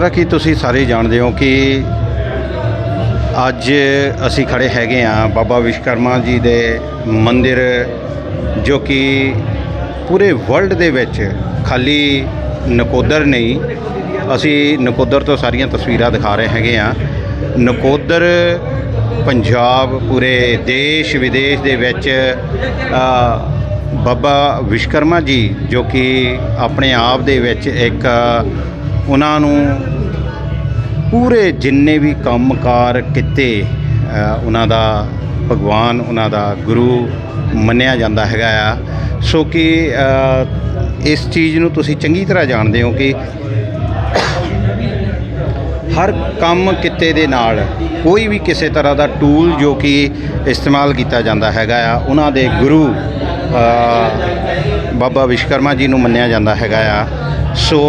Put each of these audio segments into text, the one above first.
ਜਿਸ ਤਰ੍ਹਾਂ ਕਿ ਤੁਸੀਂ ਸਾਰੇ ਜਾਣਦੇ ਹੋ ਕਿ ਅੱਜ ਅਸੀਂ ਖੜੇ ਹੈਗੇ ਆ ਬਾਬਾ ਵਿਸ਼ਕਰਮਾ ਜੀ ਦੇ ਮੰਦਿਰ, ਜੋ ਕਿ ਪੂਰੇ ਵਰਲਡ ਦੇ ਵਿੱਚ ਖਾਲੀ ਨਕੋਦਰ ਨਹੀਂ, ਅਸੀਂ ਨਕੋਦਰ ਤੋਂ ਸਾਰੀਆਂ ਤਸਵੀਰਾਂ ਦਿਖਾ ਰਹੇ ਹੈਗੇ ਆ ਨਕੋਦਰ ਪੰਜਾਬ ਪੂਰੇ ਦੇਸ਼ ਵਿਦੇਸ਼ ਦੇ ਵਿੱਚ ਬਾਬਾ ਵਿਸ਼ਕਰਮਾ ਜੀ, ਜੋ ਕਿ ਆਪਣੇ ਆਪ ਦੇ ਵਿੱਚ ਇੱਕ ਉਹਨਾਂ ਨੂੰ ਪੂਰੇ ਜਿੰਨੇ ਵੀ ਕੰਮਕਾਰ ਕੀਤੇ ਅ, ਉਹਨਾਂ ਦਾ ਭਗਵਾਨ ਉਹਨਾਂ ਦਾ ਗੁਰੂ ਮੰਨਿਆ ਜਾਂਦਾ ਹੈਗਾ ਆ। ਸੋ ਕਿ ਇਸ ਚੀਜ਼ ਨੂੰ ਤੁਸੀਂ ਚੰਗੀ ਤਰ੍ਹਾਂ ਜਾਣਦੇ ਹੋ ਕਿ ਹਰ ਕੰਮ ਕਿੱਤੇ ਦੇ ਨਾਲ ਕੋਈ ਵੀ ਕਿਸੇ ਤਰ੍ਹਾਂ ਦਾ ਟੂਲ ਜੋ ਕਿ ਇਸਤੇਮਾਲ ਕੀਤਾ ਜਾਂਦਾ ਹੈਗਾ ਆ ਉਹਨਾਂ ਦੇ ਗੁਰੂ ਬਾਬਾ ਵਿਸ਼ਕਰਮਾ ਜੀ ਨੂੰ ਮੰਨਿਆ ਜਾਂਦਾ ਹੈਗਾ ਆ। ਸੋ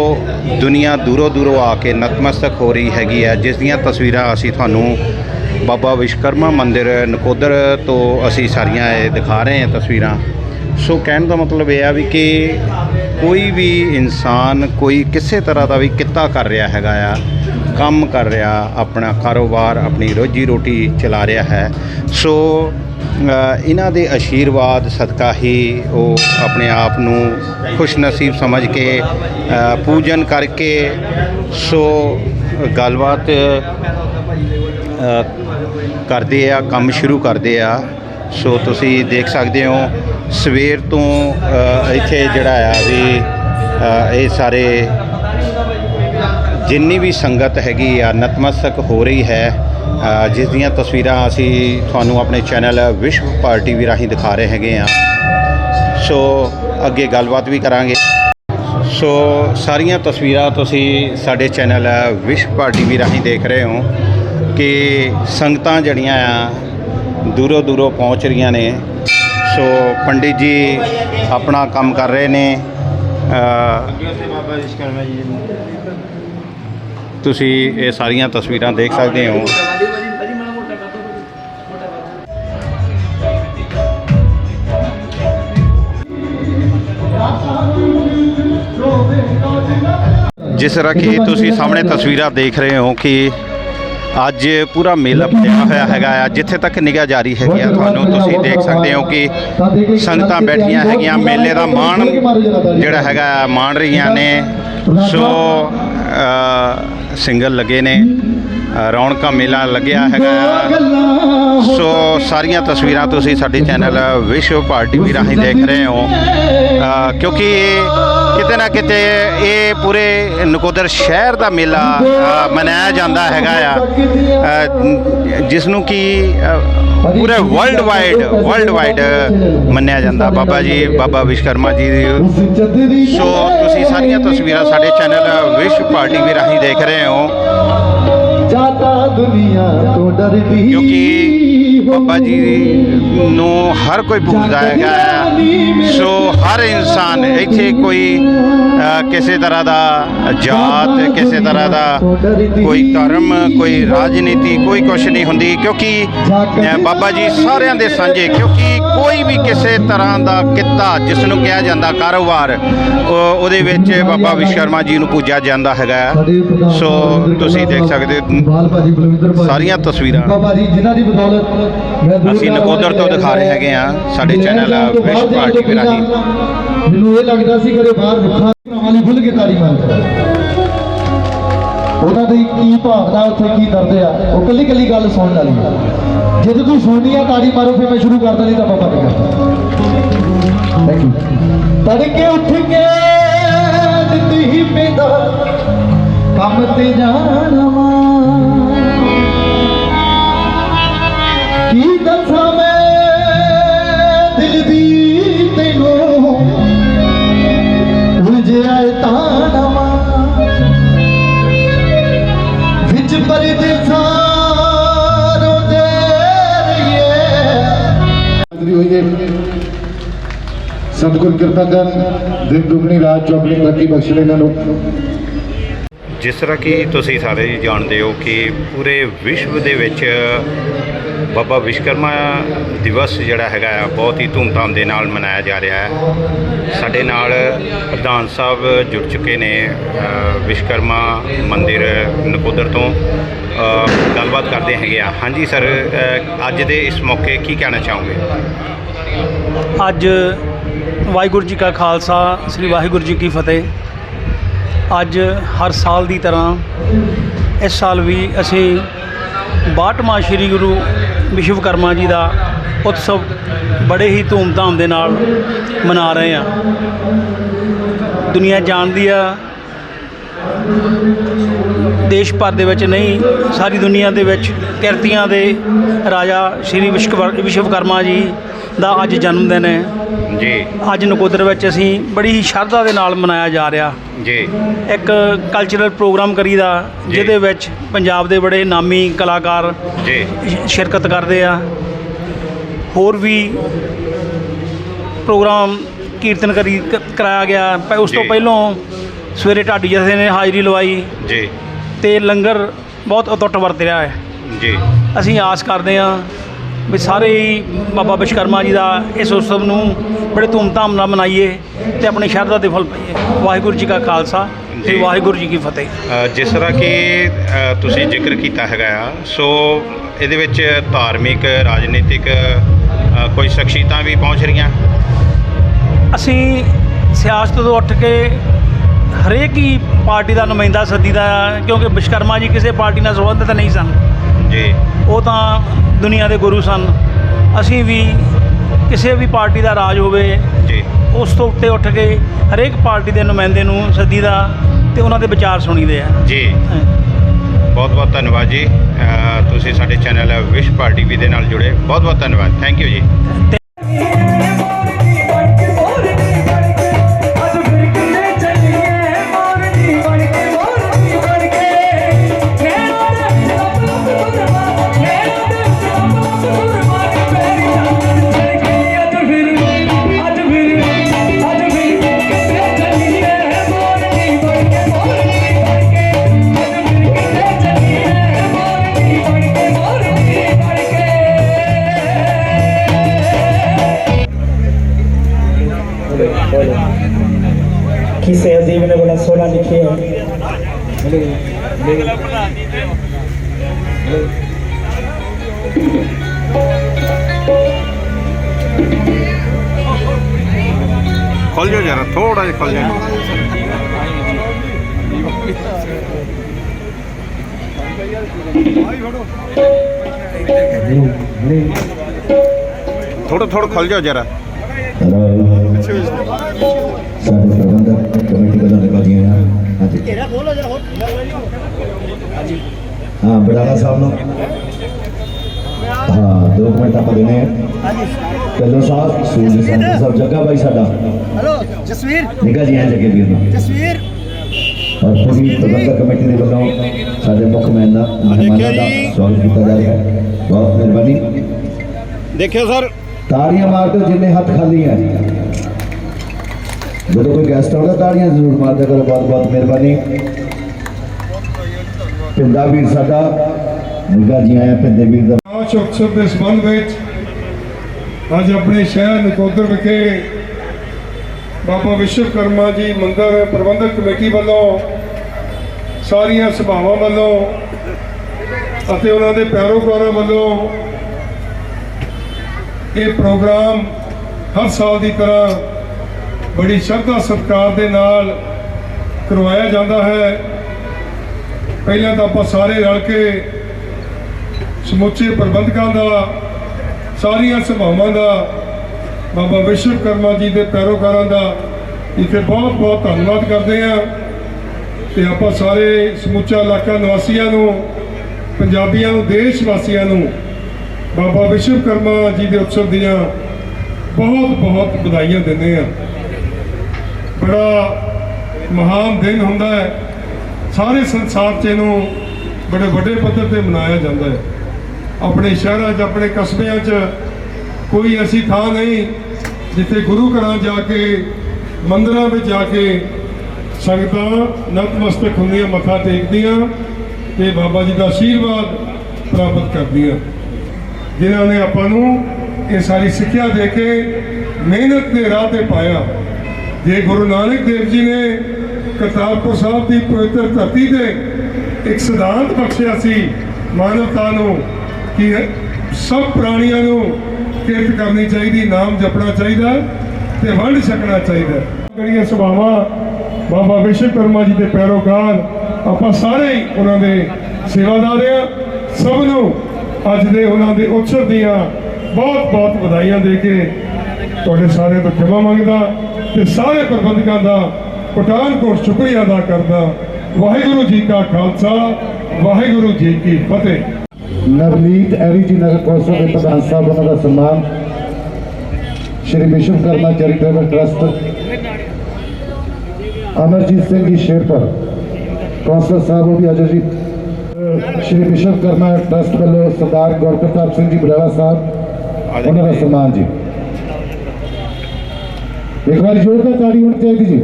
ਦੁਨੀਆ ਦੂਰੋਂ ਦੂਰੋਂ ਆ ਕੇ ਨਤਮਸਤਕ ਹੋ ਰਹੀ ਹੈਗੀ ਹੈ, ਜਿਸ ਦੀਆਂ ਤਸਵੀਰਾਂ ਅਸੀਂ ਤੁਹਾਨੂੰ ਬਾਬਾ ਵਿਸ਼ਕਰਮਾ ਮੰਦਿਰ ਨਕੋਦਰ ਤੋਂ ਅਸੀਂ ਸਾਰੀਆਂ ਇਹ ਦਿਖਾ ਰਹੇ ਹਾਂ ਤਸਵੀਰਾਂ। ਸੋ ਕਹਿਣ ਦਾ ਮਤਲਬ ਇਹ ਆ ਵੀ ਕਿ ਕੋਈ ਵੀ ਇਨਸਾਨ ਕੋਈ ਕਿਸੇ ਤਰ੍ਹਾਂ ਦਾ ਵੀ ਕਿੱਤਾ ਕਰ ਰਿਹਾ ਹੈਗਾ ਆ, ਕੰਮ ਕਰ ਰਿਹਾ, ਆਪਣਾ ਕਾਰੋਬਾਰ, ਆਪਣੀ ਰੋਜੀ ਰੋਟੀ ਚਲਾ ਰਿਹਾ ਹੈ। ਸੋ ਇਹਨਾਂ ਦੇ ਆਸ਼ੀਰਵਾਦ ਸਦਕਾ ਹੀ ਉਹ ਆਪਣੇ ਆਪ ਨੂੰ ਖੁਸ਼ਨਸੀਬ ਸਮਝ ਕੇ ਪੂਜਨ ਕਰਕੇ, ਸੋ ਗੱਲਬਾਤ ਕਰਦੇ ਆ, ਕੰਮ ਸ਼ੁਰੂ ਕਰਦੇ ਆ। ਸੋ ਤੁਸੀਂ ਦੇਖ ਸਕਦੇ ਹੋ, ਸਵੇਰ ਤੋਂ ਇੱਥੇ ਜਿਹੜਾ ਆ ਵੀ ਇਹ ਸਾਰੇ ਜਿੰਨੀ ਵੀ ਸੰਗਤ ਹੈਗੀ ਆ, ਨਤਮਸਤਕ ਹੋ ਰਹੀ ਹੈ ਜਿਸ ਦੀਆਂ ਤਸਵੀਰਾਂ ਅਸੀਂ ਤੁਹਾਨੂੰ ਆਪਣੇ ਚੈਨਲ ਵਿਸ਼ਵ ਪਾਰਟੀ ਵੀ ਰਾਹੀਂ ਦਿਖਾ ਰਹੇ ਹੈਗੇ ਆ। ਸੋ, ਅੱਗੇ ਗੱਲਬਾਤ ਵੀ ਕਰਾਂਗੇ। ਸੋ, ਸਾਰੀਆਂ ਤਸਵੀਰਾਂ ਤੁਸੀਂ ਸਾਡੇ ਚੈਨਲ ਵਿਸ਼ਵ ਪਾਰਟੀ ਵੀ ਰਾਹੀਂ ਦੇਖ ਰਹੇ ਹੋ ਕਿ ਸੰਗਤਾਂ ਜਿਹੜੀਆਂ ਆ ਦੂਰੋਂ ਦੂਰੋਂ ਪਹੁੰਚ ਰਹੀਆਂ ਨੇ। ਸੋ ਪੰਡਿਤ ਜੀ ਆਪਣਾ ਕੰਮ ਕਰ ਰਹੇ ਨੇ। ਬਾਬਾ ਤੁਸੀਂ ਇਹ ਸਾਰੀਆਂ ਤਸਵੀਰਾਂ ਦੇਖ ਸਕਦੇ ਹੋ। ਜਿਸ ਤਰ੍ਹਾਂ ਕਿ ਤੁਸੀਂ ਸਾਹਮਣੇ ਤਸਵੀਰਾਂ ਦੇਖ ਰਹੇ ਹੋ ਕਿ ਅੱਜ ਪੂਰਾ ਮੇਲਾ ਭਰਿਆ ਹੋਇਆ ਹੈਗਾ ਆ ਜਿੱਥੇ ਤੱਕ ਨਿਗਾਹ ਜਾਰੀ ਹੈਗੀ ਆ ਤੁਹਾਨੂੰ ਤੁਸੀਂ ਦੇਖ ਸਕਦੇ ਹੋ ਕਿ ਸੰਗਤਾਂ ਬੈਠੀਆਂ ਹੈਗੀਆਂ ਮੇਲੇ ਦਾ ਮਾਣ ਜਿਹੜਾ ਹੈਗਾ ਆ ਮਾਣ ਰਹੀਆਂ ਨੇ। ਸੋ ਅ, ਸਿੰਗਲ ਲੱਗੇ ਨੇ ਅ, ਰੌਣਕਾਂ ਮੇਲਾ ਲੱਗਿਆ ਹੈਗਾ ਸੋ ਸਾਰੀਆਂ ਤਸਵੀਰਾਂ ਤੁਸੀਂ ਸਾਡੇ ਚੈਨਲ ਵਿਸ਼ਵ ਪਾਰਟੀ ਵੀ ਰਾਹੀਂ ਦੇਖ ਰਹੇ ਹੋ। ਕਿਉਂਕਿ ਕਿਤੇ ਨਾ ਕਿਤੇ ਇਹ ਪੂਰੇ ਨਕੋਦਰ ਸ਼ਹਿਰ ਦਾ ਮੇਲਾ ਮਨਾਇਆ ਜਾਂਦਾ ਹੈਗਾ ਆ। ਜਿਸ ਨੂੰ ਕਿ ਪੂਰੇ ਵਰਲਡ ਵਾਈਡ ਵਰਲਡ ਵਾਈਡ ਮੰਨਿਆ ਜਾਂਦਾ। ਬਾਬਾ ਜੀ, ਬਾਬਾ ਵਿਸ਼ਕਰਮਾ ਜੀ ਦੀ ਸੋ ਤੁਸੀਂ ਸਾਰੀਆਂ ਤਸਵੀਰਾਂ ਸਾਡੇ ਚੈਨਲ ਵਿਸ਼ਵ ਪਾਰਟੀ ਵੀ ਰਾਹੀਂ ਦੇਖ ਰਹੇ ਹੋ। ਜਾਤਾ ਦੁਨੀਆ ਤੋਂ ਡਰਦੀ ਕਿਉਂਕਿ ਬਾਬਾ ਜੀ ਨੂੰ ਹਰ ਕੋਈ ਪੁੱਛਦਾ ਹੈਗਾ ਹੈ। ਸੋ ਹਰ ਇਨਸਾਨ ਇੱਥੇ ਕੋਈ ਕਿਸੇ ਤਰ੍ਹਾਂ ਦਾ ਜਾਤ ਕਿਸੇ ਤਰ੍ਹਾਂ ਦਾ ਕੋਈ ਧਰਮ ਕੋਈ ਰਾਜਨੀਤੀ ਕੋਈ ਕੁਛ ਨਹੀਂ ਹੁੰਦੀ ਕਿਉਂਕਿ ਬਾਬਾ ਜੀ ਸਾਰਿਆਂ ਦੇ ਸਾਂਝੇ ਕਿਉਂਕਿ ਕੋਈ ਵੀ ਕਿਸੇ ਤਰ੍ਹਾਂ ਦਾ ਕਿੱਤਾ ਜਿਸ ਨੂੰ ਕਿਹਾ ਜਾਂਦਾ ਕਾਰੋਬਾਰ ਉਹ- ਉਹਦੇ ਵਿੱਚ ਬਾਬਾ ਵਿਸ਼ਵਕਰਮਾ ਜੀ ਨੂੰ ਪੂਜਿਆ ਜਾਂਦਾ ਹੈਗਾ ਹੈ। ਸੋ ਤੁਸੀਂ ਦੇਖ ਸਕਦੇ ਹੋ ਬਾਲ ਭਾਜੀ ਬਲਵਿੰਦਰ ਭਾਜੀ। ਸਾਰੀਆਂ ਤਸਵੀਰਾਂ ਬਾਬਾ ਜੀ ਜਿਨ੍ਹਾਂ ਦੀ ਬਦੌਲਤ ਮੈਂ ਅਸੀਂ ਨਕੋਦਰ ਤੋਂ ਦਿਖਾ ਰਹੇ ਹੈਗੇ ਆ ਸਾਡੇ ਚੈਨਲ ਵਿਸ਼ਵ ਪਾਰਟੀ ਵੀ ਰਾਹੀਂ ਮੈਨੂੰ ਇਹ ਲੱਗਦਾ ਸੀ ਕਦੇ ਬਾਹਰ ਰੁੱਖਾਂ ਵਾਲੀ ਖੁੱਲ ਕੇ ਤਾੜੀ ਮਾਰਦਾ ਉਹਨਾਂ ਦੀ ਕੀ ਭਾਵਨਾ ਉੱਥੇ ਕੀ ਦਰਦ ਆ ਉਹ ਕੱਲੀ ਕੱਲੀ ਗੱਲ ਸੁਣਨ ਵਾਲੀ ਜਦੋਂ ਤੂੰ ਸੁਣਨੀ ਆ ਤਾੜੀ ਮਾਰੋ ਫਿਰ ਮੈਂ ਸ਼ੁਰੂ ਕਰ ਦਿੰਦੀ ਤਾਂ ਬਾਬਾ ਨੇ ਕਰਦਾ ਥੈਂਕ ਯੂ ਤੜਕੇ ਉੱਠ ਕੇ ਦਿੱਤੀ ਹੀ ਪੈਦਾ ਕੰਮ ਤੇ ਜਾਣਾ ਹਾਜ਼ਰੀ ਸਤਿਗੁਰ ਕਿਰਪਾ ਕਰ ਦਿਨ ਦੁਗਣੀ ਰਾਤ ਚੌਗਣੀ ਤਰੱਕੀ ਬਖਸ਼ ਇਹਨਾਂ ਨੂੰ। ਜਿਸ ਤਰ੍ਹਾਂ ਕਿ ਤੁਸੀਂ ਸਾਰੇ ਜਾਣਦੇ ਹੋ ਕਿ ਪੂਰੇ ਵਿਸ਼ਵ ਦੇ ਵਿੱਚ ਬਾਬਾ ਵਿਸ਼ਕਰਮਾ ਦਿਵਸ ਜਿਹੜਾ ਹੈਗਾ ਆ ਬਹੁਤ ਹੀ ਧੂਮਧਾਮ ਦੇ ਨਾਲ ਮਨਾਇਆ ਜਾ ਰਿਹਾ ਹੈ। ਸਾਡੇ ਨਾਲ ਪ੍ਰਧਾਨ ਸਾਹਿਬ ਜੁੜ ਚੁੱਕੇ ਨੇ ਅ, ਵਿਸ਼ਕਰਮਾ ਮੰਦਿਰ ਨਕੋਦਰ ਤੋਂ। ਗੱਲਬਾਤ ਕਰਦੇ ਹੈਗੇ ਆ। ਹਾਂਜੀ, ਸਰ ਅੱਜ ਦੇ ਇਸ ਮੌਕੇ ਕੀ ਕਹਿਣਾ ਚਾਹੋਗੇ? ਅੱਜ ਵਾਹਿਗੁਰੂ ਜੀ ਕਾ ਖਾਲਸਾ, ਸ੍ਰੀ ਵਾਹਿਗੁਰੂ ਜੀ ਕੀ ਫਤਿਹ। ਅੱਜ ਹਰ ਸਾਲ ਦੀ ਤਰ੍ਹਾਂ ਇਸ ਸਾਲ ਵੀ ਅਸੀਂ 62ਵਾਂ ਸ੍ਰੀ ਗੁਰੂ ਵਿਸ਼ਵਕਰਮਾ ਜੀ ਦਾ ਉਤਸਵ ਬੜੇ ਹੀ ਧੂਮਧਾਮ ਦੇ ਨਾਲ ਮਨਾ ਰਹੇ ਹਾਂ। ਦੁਨੀਆ ਜਾਣਦੀ ਆ ਦੇਸ਼ ਭਰ ਦੇ ਵਿੱਚ ਨਹੀਂ ਸਾਰੀ ਦੁਨੀਆ ਦੇ ਵਿੱਚ ਕਿਰਤੀਆਂ ਦੇ ਰਾਜਾ ਸ਼੍ਰੀ ਵਿਸ਼ਵਕਰ- ਵਿਸ਼ਵਕਰਮਾ ਜੀ ਦਾ ਅੱਜ ਜਨਮ ਦਿਨ ਹੈ। ਜੀ। ਅੱਜ ਨਕੋਦਰ ਵਿੱਚ ਅਸੀਂ ਬੜੀ ਹੀ ਸ਼ਰਧਾ ਦੇ ਨਾਲ ਮਨਾਇਆ ਜਾ ਰਿਹਾ। ਜੀ। ਇੱਕ ਕਲਚਰਲ ਪ੍ਰੋਗਰਾਮ ਕਰੀਦਾ। ਜਿਹਦੇ ਵਿੱਚ ਪੰਜਾਬ ਦੇ ਬੜੇ ਨਾਮੀ ਕਲਾਕਾਰ ਜੀ। ਸ਼ਿਰਕਤ ਕਰਦੇ ਆ। ਹੋਰ ਵੀ ਪ੍ਰੋਗਰਾਮ ਕੀਰਤਨ ਕਰੀ ਕਰਾਇਆ ਗਿਆ। ਉਸ ਤੋਂ। ਪਹਿਲਾਂ ਸਵੇਰੇ ਢਾਡੀ ਜਥੇ ਨੇ ਹਾਜ਼ਰੀ ਲਵਾਈ। ਜੀ। ਤੇ ਲੰਗਰ ਬਹੁਤ ਅਤੁੱਟ ਵਰਤ ਰਿਹਾ ਹੈ। ਜੀ। ਅਸੀਂ ਆਸ ਕਰਦੇ ਹਾਂ ਵੀ ਸਾਰੇ ਹੀ ਬਾਬਾ ਵਿਸ਼ਵਕਰਮਾ ਜੀ ਦਾ ਇਸ ਉਤਸਵ ਨੂੰ ਬੜੇ ਧੂਮਧਾਮ ਨਾਲ ਮਨਾਈਏ ਤੇ ਆਪਣੀ ਸ਼ਰਧਾ ਦੇ ਫਲ ਪਾਈਏ। ਵਾਹਿਗੁਰੂ ਜੀ ਕਾ ਖਾਲਸਾ ਤੇ। ਵਾਹਿਗੁਰੂ ਜੀ ਕੀ ਫਤਿਹ। ਜਿਸ ਤਰ੍ਹਾਂ ਕਿ ਤੁਸੀਂ ਜ਼ਿਕਰ ਕੀਤਾ ਹੈਗਾ ਆ ਸੋ ਇਹਦੇ ਵਿੱਚ ਧਾਰਮਿਕ ਰਾਜਨੀਤਿਕ ਕੋਈ ਸ਼ਖਸੀਅਤਾਂ ਵੀ ਪਹੁੰਚ ਰਹੀਆਂ? ਅਸੀਂ ਸਿਆਸਤ ਤੋਂ ਉੱਠ ਕੇ ਹਰੇਕ ਹੀ ਪਾਰਟੀ ਦਾ ਨੁਮਾਇੰਦਾ ਸੱਦੀਦਾ ਕਿਉਂਕਿ ਵਿਸ਼ਵਕਰਮਾ ਜੀ ਕਿਸੇ ਪਾਰਟੀ ਨਾਲ ਸੰਬੰਧਿਤ ਨਹੀਂ ਸਨ। ਜੀ। ਉਹ ਤਾਂ ਦੁਨੀਆ ਦੇ ਗੁਰੂ ਸਨ। ਅਸੀਂ ਵੀ ਕਿਸੇ ਵੀ ਪਾਰਟੀ ਦਾ ਰਾਜ ਹੋਵੇ ਜੀ। ਉਸ ਤੋਂ ਉੱਤੇ ਉੱਠ ਕੇ ਹਰੇਕ ਪਾਰਟੀ ਦੇ ਨੁਮਾਇੰਦੇ ਨੂੰ ਸੱਦੀਦਾ ਤੇ ਉਹਨਾਂ ਦੇ ਵਿਚਾਰ ਸੁਣੀਦੇ ਆ। ਜੀ। ਬਹੁਤ ਬਹੁਤ ਧੰਨਵਾਦ ਜੀ। ਤੁਸੀਂ ਸਾਡੇ ਚੈਨਲ ਵਿਸ਼ ਪਾਰਟੀ ਵੀ ਦੇ ਨਾਲ ਜੁੜੇ। ਬਹੁਤ ਬਹੁਤ ਧੰਨਵਾਦ। ਥੈਂਕ ਯੂ ਜੀ। किसे अजीब ने बोला सोलह लिखिए खोल जाओ जरा थोड़ा ही खोल जाओ थोड़ा थोड़ा खोल जाओ जरा ਹਾਂਜੀ। ਹਾਂ ਬੜਾਲਾ ਸਾਹਿਬ ਨੂੰ। ਹਾਂ ਦੋ ਮਿੰਟ ਆਪਾਂ ਦੇਣੇ ਆ। ਕੱਲੋ ਸਾਹਿਬ ਸੂਰਜ ਸਿੰਘ ਸਾਹਿਬ ਜੱਗਾ ਬਾਈ ਸਾਡਾ। ਹੈਲੋ ਜਸਵੀਰ? ਨਿਕਾ ਜੀ ਆਂ ਜੱਗੇ ਵੀਰ ਨੂੰ ਜਸਵੀਰ? ਔਰ ਪੂਰੀ ਪ੍ਰਬੰਧਕ ਕਮੇਟੀ ਦੇ ਵੱਲੋਂ ਸਾਡੇ ਮੁੱਖ ਮਹਿਮਾਨਾਂ ਮਹਿਮਾਨਾਂ ਦਾ ਸਵਾਗਤ ਕੀਤਾ ਜਾ ਰਿਹਾ ਹੈ। ਬਹੁਤ ਮਿਹਰਬਾਨੀ। ਦੇਖਿਓ ਸਰ। ਤਾੜੀਆਂ ਮਾਰ ਦਿਓ ਜਿੰਨੇ ਹੱਥ ਖਾਲੀ ਹੈ। ਜਦੋਂ ਕੋਈ ਗੈਸਟ ਆਉਂਦਾ, ਤਾੜੀਆਂ ਜ਼ਰੂਰ ਮਾਰਦੇ ਕਰੋ ਬਹੁਤ ਬਹੁਤ ਮਿਹਰਬਾਨੀ। ਪਿੰਡਾ ਵੀਰ ਸਾਡਾ, ਨਿੱਘਾ ਜੀ ਆਇਆ, ਪਿੰਡੇ ਵੀਰ ਦਾ। ਆਸ਼ ਉਤਸਵ ਦੇ ਸੰਬੰਧ ਵਿੱਚ ਅੱਜ ਆਪਣੇ ਸ਼ਹਿਰ ਨਕੋਦਰ ਵਿਖੇ ਬਾਬਾ ਵਿਸ਼ਵਕਰਮਾ ਜੀ ਮੰਦਰ ਪ੍ਰਬੰਧਕ ਕਮੇਟੀ ਵੱਲੋਂ ਸਾਰੀਆਂ ਸਭਾਵਾਂ ਵੱਲੋਂ ਅਤੇ ਉਹਨਾਂ ਦੇ ਪੈਰੋਕਾਰਾਂ ਵੱਲੋਂ ਇਹ ਪ੍ਰੋਗਰਾਮ ਹਰ ਸਾਲ ਦੀ ਤਰ੍ਹਾਂ ਬੜੀ ਸ਼ਰਧਾ ਸਤਿਕਾਰ ਦੇ ਨਾਲ ਕਰਵਾਇਆ ਜਾਂਦਾ ਹੈ। ਪਹਿਲਾਂ ਤਾਂ ਆਪਾਂ ਸਾਰੇ ਰਲ ਕੇ ਸਮੁੱਚੇ ਪ੍ਰਬੰਧਕਾਂ ਦਾ, ਸਾਰੀਆਂ ਸਭਾਵਾਂ ਦਾ, ਬਾਬਾ ਵਿਸ਼ਵਕਰਮਾ ਜੀ ਦੇ ਪੈਰੋਕਾਰਾਂ ਦਾ ਇੱਥੇ ਬਹੁਤ ਬਹੁਤ ਧੰਨਵਾਦ ਕਰਦੇ ਹਾਂ ਤੇ ਆਪਾਂ ਸਾਰੇ ਸਮੁੱਚਾ ਇਲਾਕਾ ਨਿਵਾਸੀਆਂ ਨੂੰ, ਪੰਜਾਬੀਆਂ ਨੂੰ, ਦੇਸ਼ ਵਾਸੀਆਂ ਨੂੰ ਬਾਬਾ ਵਿਸ਼ਵਕਰਮਾ ਜੀ ਦੇ ਉਤਸਵ ਦੀਆਂ ਬਹੁਤ ਬਹੁਤ ਵਧਾਈਆਂ ਦਿੰਦੇ ਹਾਂ। ਬੜਾ ਮਹਾਨ ਦਿਨ ਹੁੰਦਾ ਹੈ। ਸਾਰੇ ਸੰਸਾਰ 'ਚ ਇਹਨੂੰ ਬੜੇ ਵੱਡੇ ਪੱਧਰ ਤੇ ਮਨਾਇਆ ਜਾਂਦਾ ਹੈ। ਆਪਣੇ ਸ਼ਹਿਰਾਂ 'ਚ, ਆਪਣੇ ਕਸਬਿਆਂ 'ਚ ਕੋਈ ਐਸੀ ਥਾਂ ਨਹੀਂ ਜਿੱਥੇ ਗੁਰੂ ਘਰਾਂ ਜਾ ਕੇ, ਮੰਦਰਾਂ ਵਿੱਚ ਜਾ ਕੇ ਸੰਗਤਾਂ ਨਤਮਸਤਕ ਹੁੰਦੀਆਂ, ਮੱਥਾ ਟੇਕਦੀਆਂ ਤੇ ਬਾਬਾ ਜੀ ਦਾ ਆਸ਼ੀਰਵਾਦ ਪ੍ਰਾਪਤ ਕਰਦੀਆਂ। ਜਿਨ੍ਹਾਂ ਨੇ ਆਪਾਂ ਨੂੰ ਇਹ ਸਾਰੀ ਸਿੱਖਿਆ ਦੇ ਕੇ ਮਿਹਨਤ ਦੇ ਰਾਹ ਤੇ ਪਾਇਆ। ਜੇ ਗੁਰੂ ਨਾਨਕ ਦੇਵ ਜੀ ਨੇ ਕਰਤਾਰਪੁਰ ਸਾਹਿਬ ਦੀ ਪਵਿੱਤਰ ਧਰਤੀ ਤੇ ਇੱਕ ਸਿਧਾਂਤ ਬਖਸ਼ਿਆ ਸੀ ਮਾਨਵਤਾ ਨੂੰ ਕਿ ਸਭ ਪ੍ਰਾਣੀਆਂ ਨੂੰ ਕਿਰਤ ਕਰਨੀ ਚਾਹੀਦੀ, ਨਾਮ ਜਪਣਾ ਚਾਹੀਦਾ ਤੇ ਵੰਡ ਛਕਣਾ ਚਾਹੀਦਾ। ਜਿਹੜੀਆਂ ਸੁਭਾਵਾਂ ਬਾਬਾ ਵਿਸ਼ਵਕਰਮਾ ਜੀ ਦੇ ਪੈਰੋਕਾਰ ਆਪਾਂ ਸਾਰੇ ਹੀ ਉਹਨਾਂ ਦੇ ਸੇਵਾਦਾਰ ਆ ਸਭ ਨੂੰ ਅੱਜ ਦੇ ਉਹਨਾਂ ਦੇ ਉਤਸਵ ਦੀਆਂ ਬਹੁਤ ਬਹੁਤ ਵਧਾਈਆਂ ਦੇ ਕੇ ਤੁਹਾਡੇ ਸਾਰਿਆਂ ਤੋਂ ਖਿਮਾ ਮੰਗਦਾ ਤੇ ਸਾਰੇ ਪ੍ਰਬੰਧਕਾਂ ਦਾ ਪਠਾਨਕੋਟ ਸ਼ੁਕਰੀਆ ਅਦਾ ਕਰਦਾ। ਵਾਹਿਗੁਰੂ ਜੀ ਕਾ ਖਾਲਸਾ, ਵਾਹਿਗੁਰੂ ਜੀ ਕੀ ਫਤਿਹ। ਨਵਨੀਤ ਐਰੀ ਜੀ ਨਗਰ ਕੌਂਸਲ ਦੇ ਪ੍ਰਧਾਨ ਸਾਹਿਬ, ਉਹਨਾਂ ਦਾ ਸਨਮਾਨ Shri Vishwakarma charitable trust, Amarjit Singh ji Sherpur, council ਸਾਹਿਬ ਉਹ ਵੀ ਅੱਜ ਜੀ। ਅਹ ਸ਼੍ਰੀ ਵਿਸ਼ਵਕਰਮਾ ਟਰਸਟ ਵੱਲੋਂ ਸਰਦਾਰ ਗੁਰਪ੍ਰਤਾਪ ਸਿੰਘ ਜੀ ਬੜਾਲਾ ਸਾਹਿਬ, ਉਹਨਾਂ ਦਾ ਸਨਮਾਨ ਜੀ। ਇੱਕ ਵਾਰ ਜ਼ੋਰਦਾਰ ਤਾੜੀ ਹੋਣੀ ਚਾਹੀਦੀ ਜੀ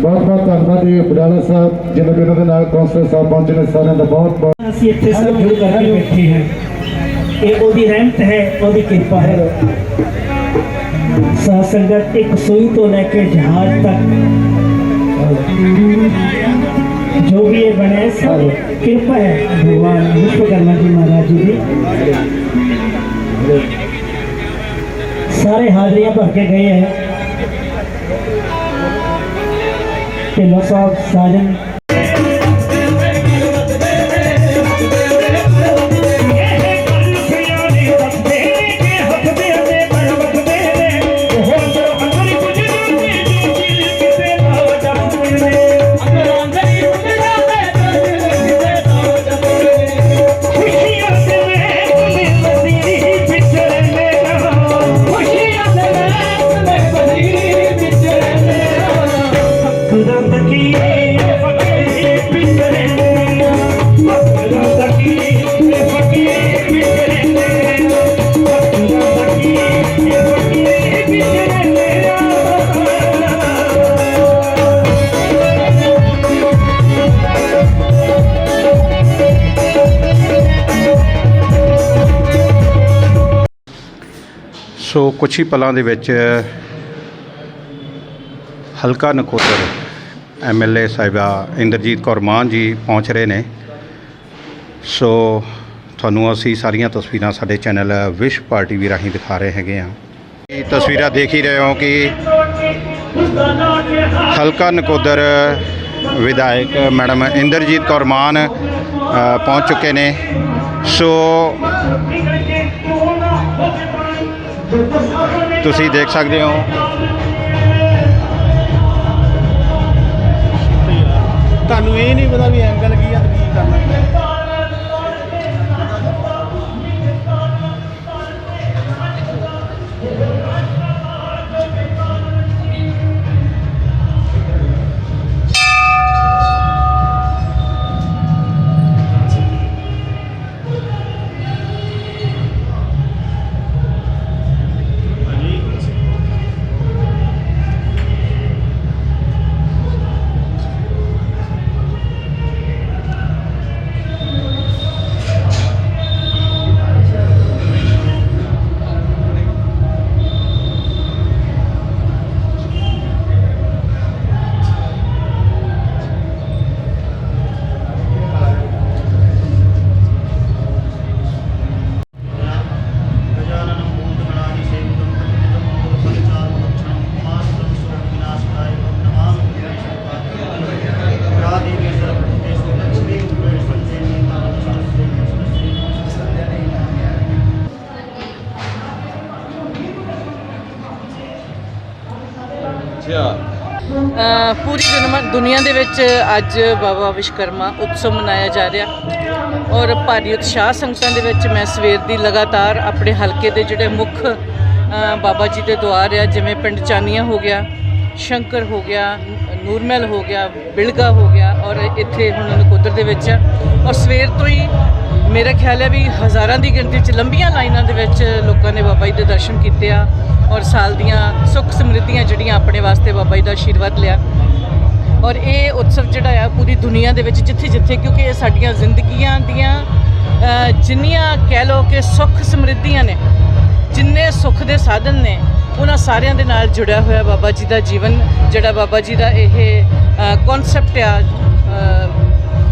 ਬਹੁਤ ਬਹੁਤ ਧੰਨਵਾਦ ਜੀ ਬੜਾਲਾ ਸਾਹਿਬ ਜਿਨ੍ਹਾਂ ਵੀ ਉਹਨਾਂ ਦੇ ਨਾਲ ਕੌਂਸਲ ਸਾਹਿਬ ਪਹੁੰਚੇ ਨੇ ਸਾਰਿਆਂ ਦਾ ਬਹੁਤ ਬਹੁਤ ਅਸੀਂ ਇੱਥੇ ਸਭ ਜੁੜ ਕਰਕੇ ਬੈਠੇ ਹਾਂ ਇਹ ਉਹਦੀ ਰਹਿਮਤ ਹੈ ਉਹਦੀ ਕਿਰਪਾ ਹੈ ਸਾਧ ਸੰਗਤ ਇੱਕ ਸੂਈ ਤੋਂ ਲੈ ਕੇ ਜਹਾਜ਼ ਤੱਕ ਜੋ ਵੀ ਇਹ ਬਣੇ ਸਭ ਕਿਰਪਾ ਹੈ ਭਗਵਾਨ ਵਿਸ਼ਵਕਰਮਾ ਜੀ ਮਹਾਰਾਜ ਜੀ ਦੀ ਸਾਰੇ ਹਾਜ਼ਰੀਆਂ ਭਰ ਕੇ ਗਏ ਹੈ। ਢਿੱਲੋਂ ਸਾਹਿਬ ਸਾਜਨ ਕੁਛ ਹੀ ਪਲਾਂ ਦੇ ਵਿੱਚ ਹਲਕਾ ਨਕੋਦਰ ਐਮਐਲਏ ਸਾਹਿਬਾ ਇੰਦਰਜੀਤ ਕੌਰ ਮਾਨ ਜੀ ਪਹੁੰਚ ਰਹੇ ਨੇ। ਸੋ ਤੁਹਾਨੂੰ ਅਸੀਂ ਸਾਰੀਆਂ ਤਸਵੀਰਾਂ ਸਾਡੇ ਚੈਨਲ ਵਿਸ਼ ਪਾਰਟੀ ਵੀ ਰਾਹੀਂ ਦਿਖਾ ਰਹੇ ਹੈਗੇ ਆ ਇਹ ਤਸਵੀਰਾਂ ਦੇਖ ਹੀ ਰਹੇ ਹੋ ਕਿ ਹਲਕਾ ਨਕੋਦਰ ਵਿਧਾਇਕ ਮੈਡਮ ਇੰਦਰਜੀਤ ਕੌਰ ਮਾਨ ਪਹੁੰਚ ਚੁੱਕੇ ਨੇ। ਸੋ ਤੁਸੀਂ ਦੇਖ ਸਕਦੇ ਹੋ। ਤੁਹਾਨੂੰ ਇਹ ਨਹੀਂ ਪਤਾ ਵੀ ਐਂਗਲ ਦੁਨੀਆ- ਦੇ ਵਿੱਚ ਅੱਜ ਬਾਬਾ ਵਿਸ਼ਕਰਮਾ ਉਤਸਵ ਮਨਾਇਆ ਜਾ ਰਿਹਾ ਔਰ ਭਾਰੀ ਉਤਸ਼ਾਹ ਸੰਗਤਾਂ ਦੇ ਵਿੱਚ ਮੈਂ ਸਵੇਰ ਦੀ ਲਗਾਤਾਰ ਆਪਣੇ ਹਲਕੇ ਦੇ ਜਿਹੜੇ ਮੁੱਖ ਬਾਬਾ ਜੀ ਦੇ ਦੁਆਰ ਆ, ਜਿਵੇਂ ਪਿੰਡ ਚਾਨੀਆਂ ਹੋ ਗਿਆ, ਸ਼ੰਕਰ ਹੋ ਗਿਆ, ਨੂਰਮਹਿਲ ਹੋ ਗਿਆ, ਬਿਲਗਾ ਹੋ ਗਿਆ ਔਰ ਇੱਥੇ ਹੁਣ ਨਕੋਦਰ ਦੇ ਵਿੱਚ ਆ। ਔਰ ਸਵੇਰ ਤੋਂ ਹੀ ਮੇਰਾ ਖਿਆਲ ਹੈ ਵੀ ਹਜ਼ਾਰਾਂ ਦੀ ਗਿਣਤੀ 'ਚ ਲੰਬੀਆਂ ਲਾਈਨਾਂ ਦੇ ਵਿੱਚ ਲੋਕਾਂ ਨੇ ਬਾਬਾ ਜੀ ਦੇ ਦਰਸ਼ਨ ਕੀਤੇ ਆ ਔਰ ਸਾਲ ਦੀਆਂ ਸੁੱਖ ਸਮਰਿੱਧੀਆਂ ਜਿਹੜੀਆਂ ਆਪਣੇ ਵਾਸਤੇ ਬਾਬਾ ਜੀ ਦਾ ਆਸ਼ੀਰਵਾਦ ਲਿਆ ਔਰ ਇਹ ਉਤਸਵ ਜਿਹੜਾ ਆ ਪੂਰੀ ਦੁਨੀਆ ਦੇ ਵਿੱਚ ਜਿੱਥੇ ਜਿੱਥੇ, ਕਿਉਂਕਿ ਇਹ ਸਾਡੀਆਂ ਜ਼ਿੰਦਗੀਆਂ ਦੀਆਂ ਜਿੰਨੀਆਂ ਕਹਿ ਲਓ ਕਿ ਸੁੱਖ ਸਮਰਿੱਧੀਆਂ ਨੇ, ਜਿੰਨੇ ਸੁੱਖ ਦੇ ਸਾਧਨ ਨੇ, ਉਹਨਾਂ ਸਾਰਿਆਂ ਦੇ ਨਾਲ ਜੁੜਿਆ ਹੋਇਆ ਬਾਬਾ ਜੀ ਦਾ ਜੀਵਨ, ਜਿਹੜਾ ਬਾਬਾ ਜੀ ਦਾ ਇਹ ਕਨਸੈਪਟ ਆ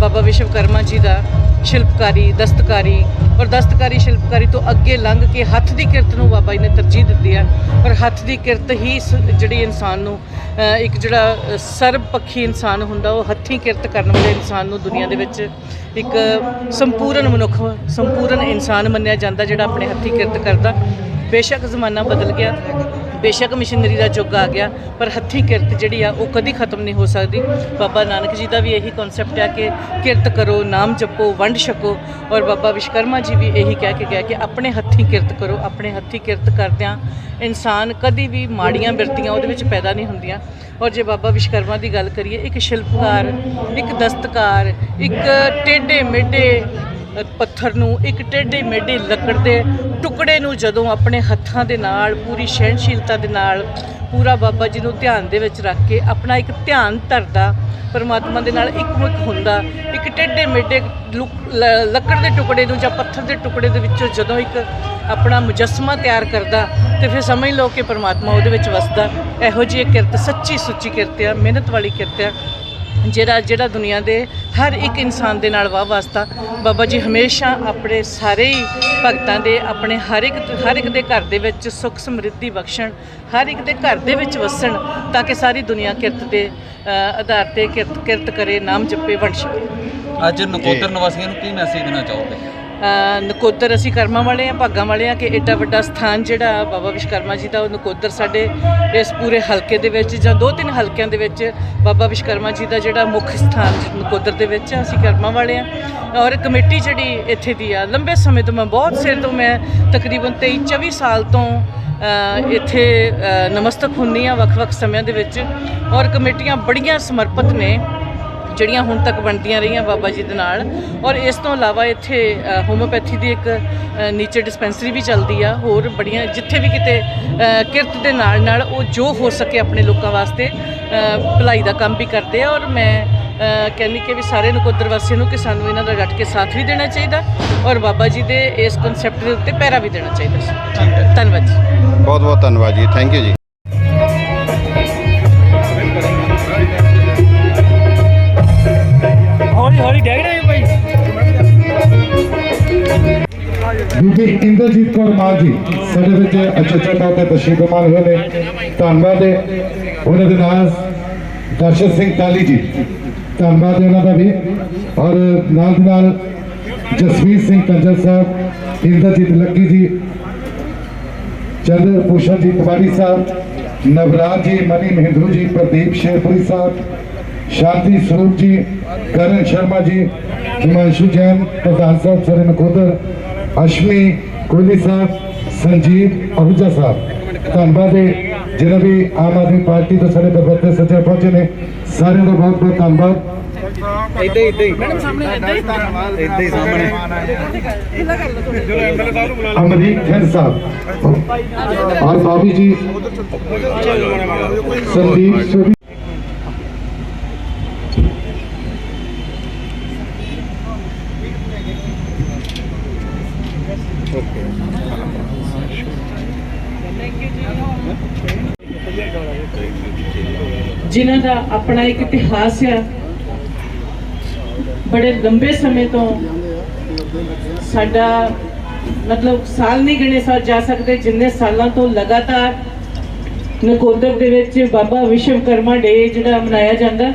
ਬਾਬਾ ਵਿਸ਼ਵਕਰਮਾ ਜੀ ਦਾ। ਸ਼ਿਲਪਕਾਰੀ ਦਸਤਕਾਰੀ ਔਰ ਦਸਤਕਾਰੀ ਸ਼ਿਲਪਕਾਰੀ ਤੋਂ ਅੱਗੇ ਲੰਘ ਕੇ ਹੱਥ ਦੀ ਕਿਰਤ ਨੂੰ ਬਾਬਾ ਜੀ ਨੇ ਤਰਜੀਹ ਦਿੱਤੀ ਹੈ। ਪਰ ਹੱਥ ਦੀ ਕਿਰਤ ਹੀ ਸ- ਜਿਹੜੀ ਇਨਸਾਨ ਨੂੰ ਇੱਕ ਜਿਹੜਾ ਅ, ਸਰਬ ਪੱਖੀ ਇਨਸਾਨ ਹੁੰਦਾ ਉਹ ਹੱਥੀਂ ਕਿਰਤ ਕਰਨ ਵਾਲੇ ਇਨਸਾਨ ਨੂੰ ਦੁਨੀਆ ਦੇ ਵਿੱਚ ਇੱਕ ਸੰਪੂਰਨ ਮਨੁੱਖ ਸੰਪੂਰਨ ਇਨਸਾਨ ਮੰਨਿਆ ਜਾਂਦਾ ਜਿਹੜਾ ਆਪਣੇ ਹੱਥੀਂ ਕਿਰਤ ਕਰਦਾ। ਬੇਸ਼ੱਕ ਜ਼ਮਾਨਾ ਬਦਲ ਗਿਆ। ਬੇਸ਼ੱਕ ਮਸ਼ੀਨਰੀ ਦਾ ਯੁੱਗ ਆ ਗਿਆ, ਪਰ ਹੱਥੀਂ ਕਿਰਤ ਜਿਹੜੀ ਆ, ਉਹ ਕਦੀ ਖਤਮ ਨਹੀਂ ਹੋ ਸਕਦੀ। ਬਾਬਾ ਨਾਨਕ ਜੀ ਦਾ ਵੀ ਇਹੀ ਕਨਸੈਪਟ ਆ ਕਿ ਕਿਰਤ ਕਰੋ, ਨਾਮ ਜਪੋ, ਵੰਡ ਛਕੋ ਔਰ ਬਾਬਾ ਵਿਸ਼ਕਰਮਾ ਜੀ ਵੀ ਇਹੀ ਕਹਿ ਕੇ ਗਿਆ ਕਿ ਆਪਣੇ ਹੱਥੀਂ ਕਿਰਤ ਕਰੋ, ਆਪਣੇ ਹੱਥੀਂ ਕਿਰਤ ਕਰਦਿਆਂ ਇਨਸਾਨ ਕਦੀ ਵੀ ਮਾੜੀਆਂ ਬਿਰਤੀਆਂ ਉਹਦੇ ਵਿੱਚ ਪੈਦਾ ਨਹੀਂ ਹੁੰਦੀਆਂ। ਔਰ ਜੇ ਬਾਬਾ ਵਿਸ਼ਕਰਮਾ ਦੀ ਗੱਲ ਕਰੀਏ, ਇੱਕ ਸ਼ਿਲਪਕਾਰ, ਇੱਕ ਦਸਤਕਾਰ, ਇੱਕ ਟੇਢੇ ਮੇਢੇ ਪੱਥਰ ਨੂੰ ਇੱਕ ਟੇਢੇ ਮੇਢੇ ਲੱਕੜ ਦੇ ਟੁਕੜੇ ਨੂੰ ਜਦੋਂ ਆਪਣੇ ਹੱਥਾਂ ਦੇ ਨਾਲ, ਪੂਰੀ ਸਹਿਣਸ਼ੀਲਤਾ ਦੇ ਨਾਲ ਪੂਰਾ ਬਾਬਾ ਜੀ ਨੂੰ ਧਿਆਨ ਦੇ ਵਿੱਚ ਰੱਖ ਕੇ ਆਪਣਾ ਇੱਕ ਧਿਆਨ ਧਰਦਾ, ਪਰਮਾਤਮਾ ਦੇ ਨਾਲ ਇੱਕਮੁੱਖ ਹੁੰਦਾ, ਇੱਕ ਟੇਢੇ ਮੇਢੇ ਲੁਕ- ਲ- ਲੱਕੜ ਦੇ ਟੁਕੜੇ ਨੂੰ ਜਾਂ ਪੱਥਰ ਦੇ ਟੁਕੜੇ ਦੇ ਵਿੱਚੋਂ ਜਦੋਂ ਇੱਕ ਆਪਣਾ ਮੁਜਸਮਾ ਤਿਆਰ ਕਰਦਾ, ਤੇ ਫਿਰ ਸਮਝ ਲਓ ਕਿ ਪਰਮਾਤਮਾ ਉਹਦੇ ਵਿੱਚ ਵਸਦਾ। ਇਹੋ ਜਿਹੀ ਇਹ ਕਿਰਤ, ਸੱਚੀ ਸੁੱਚੀ ਕਿਰਤ ਆ, ਮਿਹਨਤ ਵਾਲੀ ਕਿਰਤ ਆ। ਜਿਹੜਾ ਜਿਹੜਾ ਦੁਨੀਆ ਦੇ ਹਰ ਇੱਕ ਇਨਸਾਨ ਦੇ ਨਾਲ ਵਾਹ ਵਾਸਤਾ ਬਾਬਾ ਜੀ ਹਮੇਸ਼ਾ ਆਪਣੇ ਸਾਰੇ ਹੀ ਭਗਤਾਂ ਦੇ ਆਪਣੇ ਹਰ ਇੱਕ ਹਰ ਇੱਕ ਦੇ ਘਰ ਦੇ ਵਿੱਚ ਸੁੱਖ ਸਮਰਿੱਧੀ ਬਖਸ਼ਣ ਹਰ ਇੱਕ ਦੇ ਘਰ ਦੇ ਵਿੱਚ ਵਸਣ ਤਾਂ ਕਿ ਸਾਰੀ ਦੁਨੀਆ ਕਿਰਤ ਦੇ ਆਧਾਰ ਤੇ ਕਿਰਤ ਕਿਰਤ ਕਰੇ ਨਾਮ ਜਪੇ ਵੰਸ਼ ਅੱਜ ਨਕੋਦਰ ਨਿਵਾਸੀਆਂ ਨੂੰ ਕੀ ਮੈਸੇਜ ਦੇਣਾ ਚਾਹੋਗੇ? ਨਕੋਦਰ ਅਸੀਂ ਕਰਮਾਂ ਵਾਲੇ ਆ ਭਾਗਾਂ ਵਾਲੇ ਆ ਕਿ ਏਡਾ ਵੱਡਾ ਸਥਾਨ ਜਿਹੜਾ ਬਾਬਾ ਵਿਸ਼ਕਰਮਾ ਜੀ ਦਾ ਉਹ ਨਕੋਦਰ ਸਾਡੇ ਇਸ ਪੂਰੇ ਹਲਕੇ ਦੇ ਵਿੱਚ ਜਾਂ ਦੋ ਤਿੰਨ ਹਲਕਿਆਂ ਦੇ ਵਿੱਚ ਬਾਬਾ ਵਿਸ਼ਕਰਮਾ ਜੀ ਦਾ ਜਿਹੜਾ ਮੁੱਖ ਸਥਾਨ ਨਕੋਦਰ ਦੇ ਵਿੱਚ ਆ, ਅਸੀਂ ਕਰਮਾਂ ਵਾਲੇ ਆ ਔਰ ਕਮੇਟੀ ਜਿਹੜੀ ਇੱਥੇ ਦੀ ਆ ਲੰਬੇ ਸਮੇਂ ਤੋਂ ਮੈਂ ਬਹੁਤ ਸਿਰ ਤੋਂ ਮੈਂ ਤਕਰੀਬਨ 23 24 ਸਾਲ ਤੋਂ ਇੱਥੇ ਨਮਸਤਕ ਹੁੰਦੀ ਆ ਵੱਖ-ਵੱਖ ਸਮਿਆਂ ਦੇ ਵਿੱਚ। ਔਰ ਕਮੇਟੀਆਂ ਬੜੀਆਂ ਸਮਰਪਿਤ ਨੇ। ਜਿਹੜੀਆਂ ਹੁਣ ਤੱਕ ਬਣਦੀਆਂ ਰਹੀਆਂ ਬਾਬਾ ਜੀ ਦੇ ਨਾਲ। ਔਰ ਇਸ ਤੋਂ ਇਲਾਵਾ ਇੱਥੇ ਅ, ਹੋਮਿਓਪੈਥੀ ਦੀ ਇੱਕ ਨੀਚੇ ਡਿਸਪੈਂਸਰੀ ਵੀ ਚੱਲਦੀ ਆ। ਹੋਰ ਬੜੀਆਂ ਜਿੱਥੇ ਵੀ ਕਿਤੇ ਕਿਰਤ ਦੇ ਨਾਲ ਨਾਲ ਉਹ ਜੋ ਹੋ ਸਕੇ ਆਪਣੇ ਲੋਕਾਂ ਵਾਸਤੇ ਭਲਾਈ ਦਾ ਕੰਮ ਵੀ ਕਰਦੇ ਆ। ਔਰ ਮੈਂ ਕਹਿੰਦੀ ਕਿ ਵੀ ਸਾਰੇ ਨਕੋਦਰ ਵਾਸੀਆਂ ਨੂੰ ਕਿ ਸਾਨੂੰ ਇਹਨਾਂ ਦਾ ਡਟ ਕੇ ਸਾਥ ਵੀ ਦੇਣਾ ਚਾਹੀਦਾ। ਔਰ ਬਾਬਾ ਜੀ ਦੇ ਇਸ ਕਨਸੈਪਟ ਦੇ ਉੱਤੇ ਪਹਿਰਾ ਵੀ ਦੇਣਾ ਚਾਹੀਦਾ ਸੀ। ਧੰਨਵਾਦ ਜੀ। ਬਹੁਤ ਬਹੁਤ ਧੰਨਵਾਦ ਜੀ। ਥੈਂਕ ਯੂ ਜੀ। ਬੀਬੀ ਇੰਦਰਜੀਤ ਕੌਰ ਮਾਨ ਜੀ ਸਾਡੇ ਵਿੱਚ ਅਚੱਚਾ ਤੌਰ ਤੇ ਤਸ਼ਰੀਫ ਫਰਮਾਨ ਹੋਏ ਨੇ ਧੰਨਵਾਦ ਹੈ ਉਹਨਾਂ ਦੇ ਨਾਲ ਦਰਸ਼ਨ ਸਿੰਘ ਤਾਲੀ ਜੀ ਧੰਨਵਾਦ ਹੈ ਉਹਨਾਂ ਦਾ ਵੀ ਔਰ ਨਾਲ ਦੀ ਨਾਲ ਜਸਵੀਰ ਸਿੰਘ ਕੰਜਲ ਸਾਹਿਬ ਇੰਦਰਜੀਤ ਲੱਕੀ ਜੀ ਚੰਦਰ ਭੂਸ਼ਣ ਜੀ ਤਿਵਾੜੀ ਸਾਹਿਬ ਨਵਰਾਜ ਜੀ ਮਨੀ ਮਹਿੰਦਰੂ ਜੀ ਪ੍ਰਦੀਪ ਸ਼ੇਰਪੁਰੀ ਸਾਹਿਬ ਸ਼ਾਂਤੀ ਸਰੂਪ ਜੀ ਕਰਨ ਸ਼ਰਮਾ ਜੀ ਹਿਮਾਂਸ਼ੂ ਜੈਨ ਪ੍ਰਧਾਨ ਸਾਹਿਬ ਸਰੇ ਨਕੋਦਰ ਅਸ਼ਮੀ ਕੋਹਲੀ ਸਾਹਿਬ ਸੰਜੀਵ ਅਹੂਜਾ ਸਾਹਿਬ। ਧੰਨਵਾਦ ਹੈ ਜਿਹਨਾਂ ਵੀ ਆਮ ਆਦਮੀ ਪਾਰਟੀ ਤੋਂ ਸਾਡੇ ਦਰਬਾਰ ਸੱਜੇ ਪਹੁੰਚੇ ਨੇ ਸਾਰਿਆਂ ਦਾ ਬਹੁਤ ਬਹੁਤ ਧੰਨਵਾਦ। ਇੱਦਾਂ ਹੀ ਇੱਦਾਂ ਹੀ। ਮੈਡਮ ਸਾਹਮਣੇ ਇੱਦਾਂ ਹੀ ਇੱਦਾਂ ਹੀ ਸਾਹਮਣੇ। ਅਮਰੀਕ ਖੈਰ ਸਾਹਿਬ। ਔਰ ਬਾਬੀ ਜੀ। ਸੰਦੀਪ ਜਿਨ੍ਹਾਂ ਦਾ ਆਪਣਾ ਇੱਕ ਇਤਿਹਾਸ ਆ, ਬੜੇ ਲੰਬੇ ਸਮੇਂ ਤੋਂ ਸਾਡਾ ਮਤਲਬ ਸਾਲ ਨਹੀਂ ਗਿਣੇ ਸਾ, ਜਾ ਸਕਦੇ, ਜਿੰਨੇ ਸਾਲਾਂ ਤੋਂ ਲਗਾਤਾਰ ਨਕੋਦਰ ਦੇ ਵਿੱਚ ਬਾਬਾ ਵਿਸ਼ਵਕਰਮਾ ਡੇ ਜਿਹੜਾ ਮਨਾਇਆ ਜਾਂਦਾ।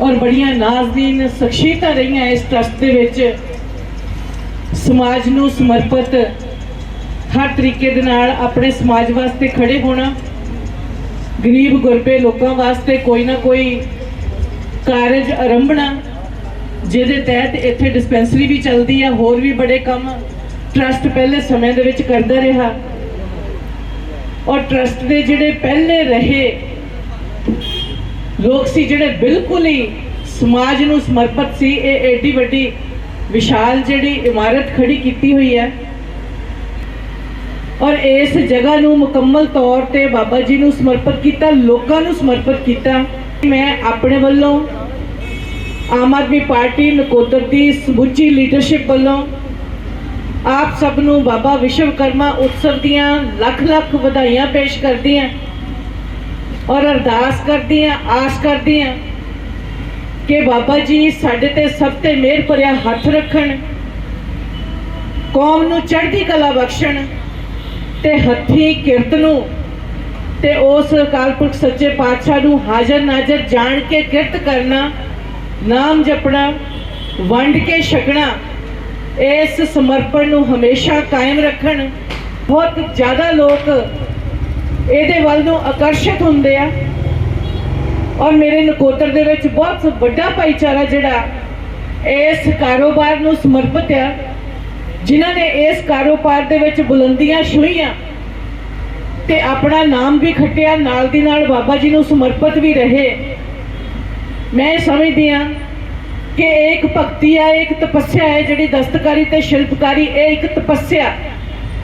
ਔਰ ਬੜੀਆਂ ਨਾਜ਼ਦੀਨ ਸ਼ਖਸੀਅਤਾਂ ਰਹੀਆਂ ਇਸ ਟਰਸਟ ਦੇ ਵਿੱਚ। ਸਮਾਜ ਨੂੰ ਸਮਰਪਿਤ, ਹਰ ਤਰੀਕੇ ਦੇ ਨਾਲ ਆਪਣੇ ਸਮਾਜ ਵਾਸਤੇ ਖੜੇ ਹੋਣਾ। ਗਰੀਬ, ਗੁਰਬੇ ਲੋਕਾਂ ਵਾਸਤੇ ਕੋਈ ਨਾ ਕੋਈ ਕਾਰਜ ਆਰੰਭਣਾ, ਜਿਹਦੇ ਤਹਿਤ ਇੱਥੇ ਡਿਸਪੈਂਸਰੀ ਵੀ ਚੱਲਦੀ ਆ, ਹੋਰ ਵੀ ਬੜੇ ਕੰਮ ਟਰਸਟ ਪਹਿਲੇ ਸਮੇਂ ਦੇ ਵਿੱਚ ਕਰਦਾ ਰਿਹਾ। ਔਰ ਟਰਸਟ ਦੇ ਜਿਹੜੇ ਪਹਿਲੇ ਰਹੇ, ਲੋਕ ਸੀ ਜਿਹੜੇ ਬਿਲਕੁਲ ਹੀ ਸਮਾਜ ਨੂੰ ਸਮਰਪਿਤ ਸੀ, ਇਹ ਐਡੀ ਵੱਡੀ ਵਿਸ਼ਾਲ ਜਿਹੜੀ ਇਮਾਰਤ ਖੜੀ ਕੀਤੀ ਹੋਈ ਹੈ। ਔਰ ਇਸ ਜਗ੍ਹਾ ਨੂੰ ਮੁਕੰਮਲ ਤੌਰ ਤੇ ਬਾਬਾ ਜੀ ਨੂੰ ਸਮਰਪਿਤ ਕੀਤਾ, ਲੋਕਾਂ ਨੂੰ ਸਮਰਪਿਤ ਕੀਤਾ। ਮੈਂ ਆਪਣੇ ਵੱਲੋਂ ਆਮ ਆਦਮੀ ਪਾਰਟੀ ਨਕੋਦਰ ਦੀ ਸਮੁੱਚੀ ਲੀਡਰਸ਼ਿਪ ਵੱਲੋਂ ਆਪ ਸਭ ਨੂੰ ਬਾਬਾ ਵਿਸ਼ਵਕਰਮਾ ਉਤਸਵ ਦੀਆਂ ਲੱਖ ਲੱਖ ਵਧਾਈਆਂ ਪੇਸ਼ ਕਰਦੀ ਹਾਂ ਔਰ ਅਰਦਾਸ ਕਰਦੀ ਹਾਂ, ਆਸ ਕਰਦੀ ਹਾਂ ਕਿ ਬਾਬਾ ਜੀ ਸਾਡੇ ਤੇ ਸਭ ਤੇ ਮਿਹਰ ਭਰਿਆ ਹੱਥ ਰੱਖਣ, ਕੌਮ ਨੂੰ ਚੜ੍ਹਦੀ ਕਲਾ ਬਖਸ਼ਣ ਤੇ ਹੱਥੀ ਕਿਰਤ ਨੂੰ ਤੇ ਉਸ ਅਕਾਲ ਪੁਰਖ ਸੱਚੇ ਪਾਤਸ਼ਾਹ ਨੂੰ ਹਾਜ਼ਰ ਨਾਜ਼ਰ ਜਾਣ ਕੇ ਕਿਰਤ ਕਰਨਾ, ਨਾਮ ਜਪਣਾ, ਵੰਡ ਕੇ ਛਕਣਾ, ਇਸ ਸਮਰਪਣ ਨੂੰ ਹਮੇਸ਼ਾ ਕਾਇਮ ਰੱਖਣ, ਬਹੁਤ ਜ਼ਿਆਦਾ ਲੋਕ ਇਹਦੇ ਵੱਲ ਨੂੰ ਆਕਰਸ਼ਿਤ ਹੁੰਦੇ ਆ। ਔਰ ਮੇਰੇ ਨਕੋਤਰ ਦੇ ਵਿੱਚ ਬਹੁਤ ਵੱਡਾ ਭਾਈਚਾਰਾ ਜਿਹੜਾ ਇਸ ਕਾਰੋਬਾਰ ਨੂੰ ਸਮਰਪਿਤ ਆ। ਜਿਨ੍ਹਾਂ ਨੇ ਇਸ ਕਾਰੋਬਾਰ ਦੇ ਵਿੱਚ ਬੁਲੰਦੀਆਂ ਛੂਹੀਆਂ ਤੇ ਆਪਣਾ ਨਾਮ ਵੀ ਖੱਟਿਆ, ਨਾਲ ਦੀ ਨਾਲ ਬਾਬਾ ਜੀ ਨੂੰ ਸਮਰਪਿਤ ਵੀ ਰਹੇ। ਮੈਂ ਇਹ ਸਮਝਦੀ ਹਾਂ ਕਿ ਇਹ ਇੱਕ ਭਗਤੀ ਹੈ ਇਹ ਇੱਕ ਤਪੱਸਿਆ ਹੈ ਜਿਹੜੀ ਦਸਤਕਾਰੀ ਤੇ ਸ਼ਿਲਪਕਾਰੀ, ਇਹ ਇੱਕ ਤਪੱਸਿਆ।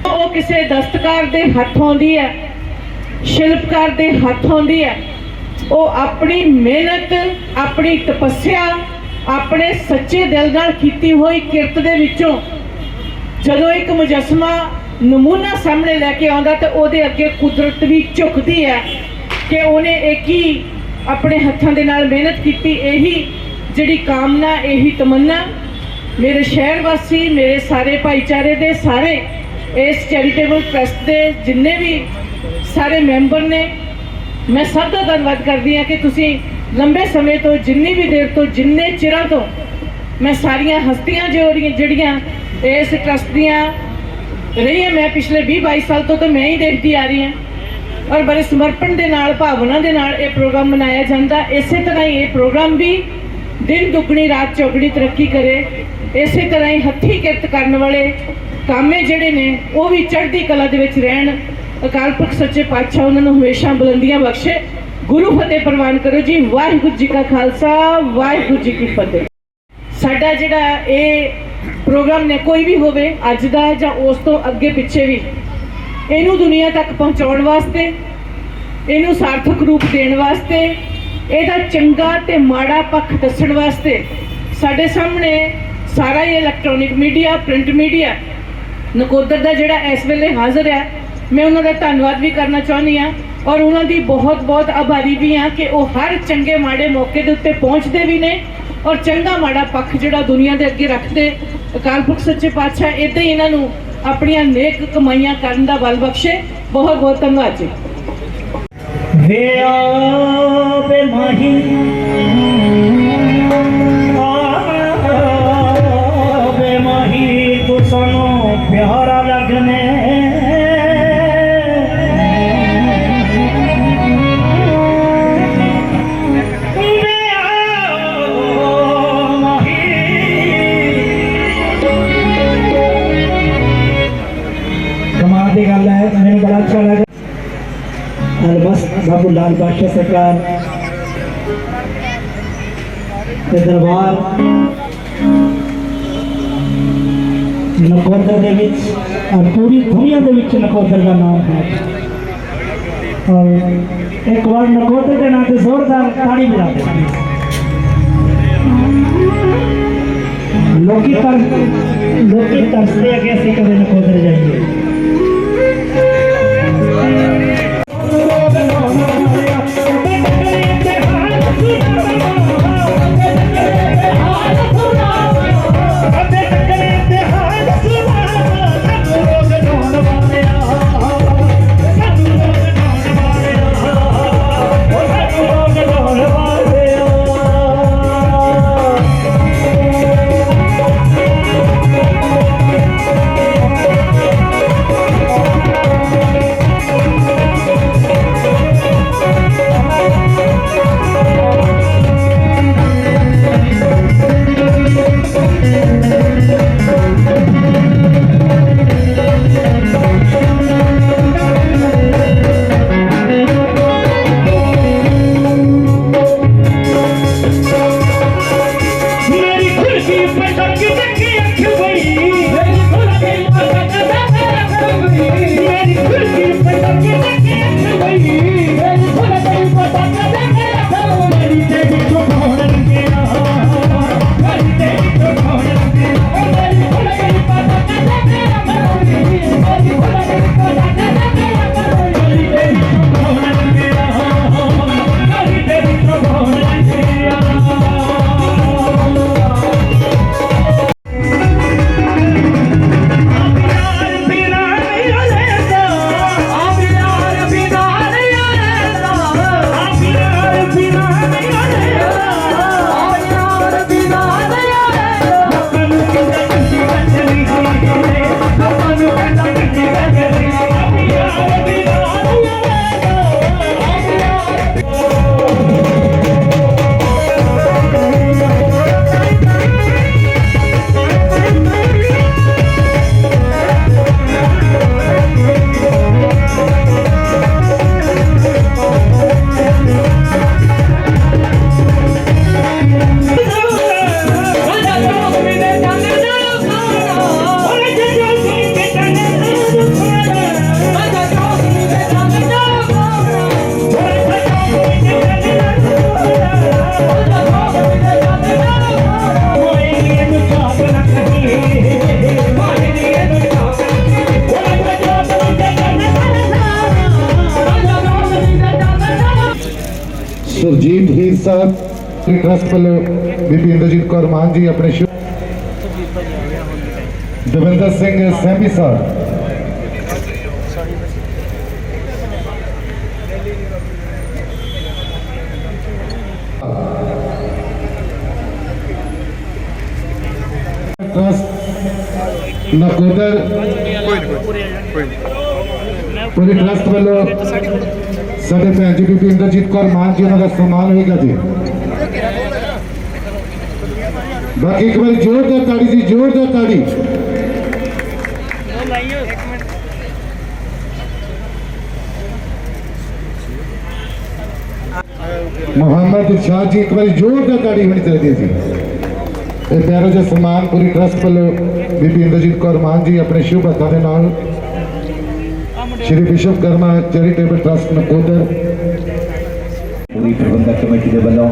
ਉਹ ਕਿਸੇ ਦਸਤਕਾਰ ਦੇ ਹੱਥ ਆਉਂਦੀ ਹੈ, ਸ਼ਿਲਪਕਾਰ ਦੇ ਹੱਥ ਆਉਂਦੀ ਹੈ। ਉਹ ਆਪਣੀ ਮਿਹਨਤ, ਆਪਣੀ ਤਪੱਸਿਆ, ਆਪਣੇ ਸੱਚੇ ਦਿਲ ਨਾਲ ਕੀਤੀ ਹੋਈ ਕਿਰਤ ਦੇ ਵਿੱਚੋਂ ਜਦੋਂ ਇੱਕ ਮੁਜਸਮਾ ਨਮੂਨਾ ਸਾਹਮਣੇ ਲੈ ਕੇ ਆਉਂਦਾ ਤੇ ਉਹਦੇ ਅੱਗੇ ਕੁਦਰਤ ਵੀ ਝੁਕਦੀ ਹੈ ਕਿ ਉਹਨੇ ਇੱਕ ਹੀ ਆਪਣੇ ਹੱਥਾਂ ਦੇ ਨਾਲ ਮਿਹਨਤ ਕੀਤੀ, ਇਹੀ ਜਿਹੜੀ ਕਾਮਨਾ, ਇਹੀ ਤਮੰਨਾ ਮੇਰੇ ਸ਼ਹਿਰ ਵਾਸੀ, ਮੇਰੇ ਸਾਰੇ ਭਾਈਚਾਰੇ ਦੇ, ਸਾਰੇ ਇਸ ਚੈਰੀਟੇਬਲ ਟਰਸਟ ਦੇ ਜਿੰਨੇ ਵੀ ਸਾਰੇ ਮੈਂਬਰ ਨੇ, ਮੈਂ ਸਭ ਦਾ ਧੰਨਵਾਦ ਕਰਦੀ ਹਾਂ ਕਿ ਤੁਸੀਂ ਲੰਬੇ ਸਮੇਂ ਤੋਂ, ਜਿੰਨੀ ਵੀ ਦੇਰ ਤੋਂ, ਜਿੰਨੇ ਚਿਰਾਂ ਤੋਂ ਮੈਂ ਸਾਰੀਆਂ ਹਸਤੀਆਂ ਜਿਹੜੀਆਂ ਜਿਹੜੀਆਂ ਇਸ ਟਰਸਟ ਦੀਆਂ ਰਹੀਆਂ ਮੈਂ ਪਿਛਲੇ 20 22 ਸਾਲ ਤੋਂ ਤਾਂ ਮੈਂ ਹੀ ਦੇਖਦੀ ਆ ਰਹੀ ਹਾਂ। ਔਰ ਬੜੇ ਸਮਰਪਣ ਦੇ ਨਾਲ, ਭਾਵਨਾ ਦੇ ਨਾਲ ਇਹ ਪ੍ਰੋਗਰਾਮ ਮਨਾਇਆ ਜਾਂਦਾ। ਇਸੇ ਤਰ੍ਹਾਂ ਹੀ ਇਹ ਪ੍ਰੋਗਰਾਮ ਵੀ ਦਿਨ ਦੁੱਗਣੀ, ਰਾਤ ਚੌਗਣੀ ਤਰੱਕੀ ਕਰੇ। ਇਸੇ ਤਰ੍ਹਾਂ ਹੀ ਹੱਥੀਂ ਕਿਰਤ ਕਰਨ ਵਾਲੇ ਕਾਮੇ ਜਿਹੜੇ ਨੇ, ਉਹ ਵੀ ਚੜ੍ਹਦੀ ਕਲਾ ਦੇ ਵਿੱਚ ਰਹਿਣ। ਅਕਾਲ ਪੁਰਖ ਸੱਚੇ ਪਾਤਸ਼ਾਹ ਉਹਨਾਂ ਨੂੰ ਹਮੇਸ਼ਾ ਬੁਲੰਦੀਆਂ ਬਖਸ਼ੇ। ਗੁਰੂ ਫਤਿਹ ਪ੍ਰਵਾਨ ਕਰੋ ਜੀ। ਵਾਹਿਗੁਰੂ ਜੀ ਕਾ ਖਾਲਸਾ, ਵਾਹਿਗੁਰੂ ਜੀ ਕੀ ਫਤਿਹ। ਸਾਡਾ ਜਿਹੜਾ ਇਹ ਪ੍ਰੋਗਰਾਮ ਨੇ ਕੋਈ ਵੀ ਹੋਵੇ, ਅੱਜ ਦਾ ਜਾਂ ਉਸ ਤੋਂ ਅੱਗੇ ਪਿੱਛੇ ਵੀ, ਇਹਨੂੰ ਦੁਨੀਆ ਤੱਕ ਪਹੁੰਚਾਉਣ ਵਾਸਤੇ, ਇਹਨੂੰ ਸਾਰਥਕ ਰੂਪ ਦੇਣ ਵਾਸਤੇ, ਇਹਦਾ ਚੰਗਾ ਤੇ ਮਾੜਾ ਪੱਖ ਦੱਸਣ ਵਾਸਤੇ ਸਾਡੇ ਸਾਹਮਣੇ ਸਾਰਾ ਹੀ electronic media print media Nakodar ਦਾ ਜਿਹੜਾ ਇਸ ਵੇਲੇ ਹਾਜ਼ਰ ਹੈ, ਮੈਂ ਉਹਨਾਂ ਦਾ ਧੰਨਵਾਦ ਵੀ ਕਰਨਾ ਚਾਹੁੰਦੀ ਆ ਔਰ ਉਹਨਾਂ ਦੀ ਬਹੁਤ ਬਹੁਤ ਆਭਾਰੀ ਵੀ ਆ ਕਿ ਉਹ ਹਰ ਚੰਗੇ ਮਾੜੇ ਮੌਕੇ ਦੇ ਉੱਤੇ ਪਹੁੰਚਦੇ ਵੀ ਨੇ ਔਰ ਚੰਗਾ ਮਾੜਾ ਪੱਖ ਜਿਹੜਾ ਦੁਨੀਆ ਦੇ ਅੱਗੇ ਰੱਖਦੇ ਅਕਾਲ ਪੁਰਖ ਸੱਚੇ ਪਾਤਸ਼ਾਹ, ਇਦਾਂ ਹੀ ਇਹਨਾਂ ਨੂੰ ਆਪਣੀਆਂ ਨੇਕ ਕਮਾਈਆਂ ਕਰਨ ਦਾ ਬਲ ਬਖਸ਼ੇ। ਬਹੁਤ ਬਹੁਤ ਧੰਨਵਾਦ ਜੀ। ਵੇ ਆਪੇ ਮਾਹੀ محبوب لال بادشاہ سرکار کے دربار نکوتر دے وچ اور پوری دنیا دے وچ نکوتر دا نام ہے۔ اور ایک بار نکوتر دے نام تے زوردار تاڑی ملا دے۔ لوکی پر لوکی ترستے اگے سے کبھی نکوتر جائیے۔ ਇੰਦਰਜੀਤ ਕੌਰ ਮਾਨ ਜੀ ਆਪਣੇ ਸ਼ੁਭ ਦਵਿੰਦਰ ਸਿੰਘ ਸੈਂਬੀ ਸਾਹਿਬ ਟਰਸਟ ਨਕੋਦਰ ਪੂਰੀ ਟਰਸਟ ਵੱਲੋਂ ਸਾਡੇ ਭੈਣ ਜੀ ਬੀਬੀ ਇੰਦਰਜੀਤ ਕੌਰ ਮਾਨ ਜੀ ਉਹਨਾਂ ਦਾ ਸਨਮਾਨ ਹੋਏਗਾ ਜੀ ਬਾਕੀ ਇੱਕ ਵਾਰੀ ਜ਼ੋਰਦਾਰ ਤਾੜੀ ਜੀ ਜ਼ੋਰਦਾਰ ਤਾੜੀ। ਮੁਹੰਮਦ ਸ਼ਾਹ ਜੀ, ਇੱਕ ਵਾਰੀ ਜ਼ੋਰਦਾਰ ਤਾੜੀ ਹੋਣੀ ਚਾਹੀਦੀ ਸੀ ਜੀ। ਇਹ ਪਿਆਰਾ ਜਿਹਾ ਸਨਮਾਨ ਪੂਰੀ ਟਰਸਟ ਵੱਲੋਂ ਬੀਬੀ ਇੰਦਰਜੀਤ ਕੌਰ ਮਾਨ ਜੀ ਆਪਣੇ ਸ਼ੁਭ ਹੱਥਾਂ ਦੇ ਨਾਲ ਸ਼੍ਰੀ ਵਿਸ਼ਵ ਕਰਮਾ ਚੈਰੀਟੇਬਲ ਟਰਸਟ ਨਕੋਦਰ। ਪੂਰੀ ਪ੍ਰਬੰਧਕ ਕਮੇਟੀ ਦੇ ਵੱਲੋਂ